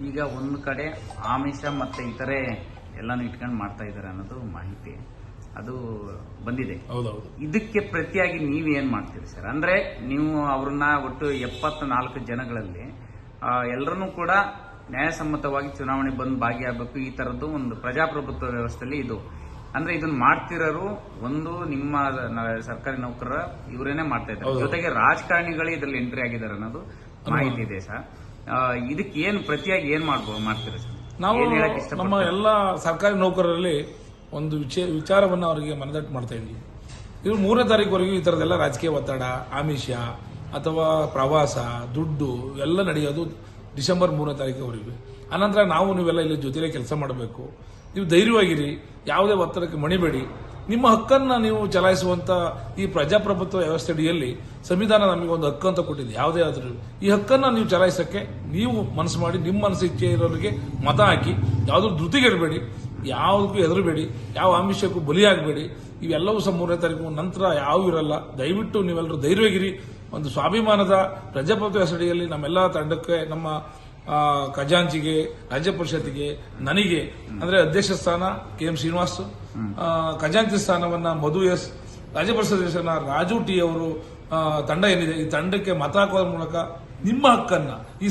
ಈಗ ಒಂದು ಕಡೆ ಆಮಿಷ ಮತ್ತೆ ಇತರೆ ಎಲ್ಲಾನು ಇಟ್ಕೊಂಡು ಮಾಡ್ತಾ ಇದ್ದಾರೆ ಅನ್ನೋದು ಮಾಹಿತಿ. ಅದು ಬಂದಿದೆ. ಇದಕ್ಕೆ ಪ್ರತಿಯಾಗಿ ನೀವೇನ್ ಮಾಡ್ತೀರಿ ಸರ್? ಅಂದ್ರೆ ನೀವು ಅವ್ರನ್ನ ಒಟ್ಟು ಎಪ್ಪತ್ನಾಲ್ಕು ಜನಗಳಲ್ಲಿ ಎಲ್ಲರನ್ನೂ ಕೂಡ ನ್ಯಾಯಸಮ್ಮತವಾಗಿ ಚುನಾವಣೆ ಬಂದು ಭಾಗಿಯಾಗಬೇಕು. ಈ ತರದ್ದು ಒಂದು ಪ್ರಜಾಪ್ರಭುತ್ವ ವ್ಯವಸ್ಥೆಯಲ್ಲಿ ಇದು. ಅಂದ್ರೆ ಇದನ್ನ ಮಾಡ್ತಿರೋರು ಒಂದು ನಿಮ್ಮ ಸರ್ಕಾರಿ ನೌಕರರ ಇವರೇನೆ ಮಾಡ್ತಾ ಇದ್ದಾರೆ. ಜೊತೆಗೆ ರಾಜಕಾರಣಿಗಳೇ ಇದರಲ್ಲಿ ಎಂಟ್ರಿ ಆಗಿದ್ದಾರೆ ಅನ್ನೋದು ಮಾಹಿತಿ ಇದೆ ಸರ್. ಇದಕ್ಕೆ ಏನ್ ಪ್ರತಿಯಾಗಿ ಏನ್ ಮಾಡ್ಬೋದು ಮಾಡ್ತೀರಾ ಸರ್? ನಾವು ನಮ್ಮ? ಎಲ್ಲ ಸರ್ಕಾರಿ ನೌಕರರಲ್ಲಿ ಒಂದು ವಿಚೇ ವಿಚಾರವನ್ನು ಅವರಿಗೆ ಮನದಟ್ಟು ಮಾಡ್ತಾ ಇದ್ದೀವಿ ಇದು ಮೂರನೇ ತಾರೀಕುವರೆಗೂ ಈ ಥರದ್ದೆಲ್ಲ ರಾಜಕೀಯ ಒತ್ತಡ ಆಮಿಷ ಅಥವಾ ಪ್ರವಾಸ ದುಡ್ಡು ಎಲ್ಲ ನಡೆಯೋದು ಡಿಸೆಂಬರ್ ಮೂರನೇ ತಾರೀಕುವರೆಗೂ. ಆನಂತರ ನಾವು ನೀವೆಲ್ಲ ಇಲ್ಲಿ ಜೊತೆಲೇ ಕೆಲಸ ಮಾಡಬೇಕು. ನೀವು ಧೈರ್ಯವಾಗಿರಿ ಯಾವುದೇ ಒತ್ತಡಕ್ಕೆ ಮಣಿಬೇಡಿ. ನಿಮ್ಮ ಹಕ್ಕನ್ನ ನೀವು ಚಲಾಯಿಸುವಂತ ಈ ಪ್ರಜಾಪ್ರಭುತ್ವ ವ್ಯವಸ್ಥೆ ಅಡಿಯಲ್ಲಿ ಸಂವಿಧಾನ ನಮಗೆ ಒಂದು ಹಕ್ಕು ಅಂತ ಕೊಟ್ಟಿದೆ. ಯಾವುದೇ ಆದ್ರೂ. ಈ ಹಕ್ಕನ್ನ ನೀವು ಚಲಾಯಿಸಕ್ಕೆ ನೀವು ಮನಸ್ಸು ಮಾಡಿ, ನಿಮ್ಮ ಮನಸ್ಸು ಇಚ್ಛೆ ಇರೋರಿಗೆ ಮತ ಹಾಕಿ. ಯಾವ್ದು ಧೃತಿಗೆಡಬೇಡಿ, ಯಾವುದಕ್ಕೂ ಹೆದರಬೇಡಿ, ಯಾವ ಆಮಿಷಕ್ಕೂ ಬಲಿಯಾಗಬೇಡಿ. ಇವೆಲ್ಲವೂ ಸಹ ಮೂರನೇ ತಾರೀಕು ನಂತರ ಯಾವ ಇರಲ್ಲ. ದಯವಿಟ್ಟು ನೀವೆಲ್ಲರೂ ಧೈರ್ಯಗಿರಿ ಒಂದು ಸ್ವಾಭಿಮಾನದ ಪ್ರಜಾಪ್ರಭುತ್ವ ವ್ಯವಸ್ಥೆಯಲ್ಲಿ ನಮ್ಮೆಲ್ಲ ತಂಡಕ್ಕೆ, ನಮ್ಮ ಖಜಾಂಚಿಗೆ ರಾಜ್ಯ ಪರಿಷತ್ಗೆ ನನಗೆ, ಅಂದ್ರೆ ಅಧ್ಯಕ್ಷ ಸ್ಥಾನ ಕೆ ಎಂ ಶ್ರೀನಿವಾಸ್ ಖಜಾಂಚಿ ಸ್ಥಾನವನ್ನ ಮಧು ಎಸ್ ರಾಜ್ಯ ಪರಿಷತ್ ಅಧ್ಯಕ್ಷನ ರಾಜು ಟಿ ಅವರು ತಂಡ ಏನಿದೆ, ಈ ತಂಡಕ್ಕೆ ಮತ ಹಾಕೋದ್ರ ಮೂಲಕ ನಿಮ್ಮ ಹಕ್ಕನ್ನ, ಈ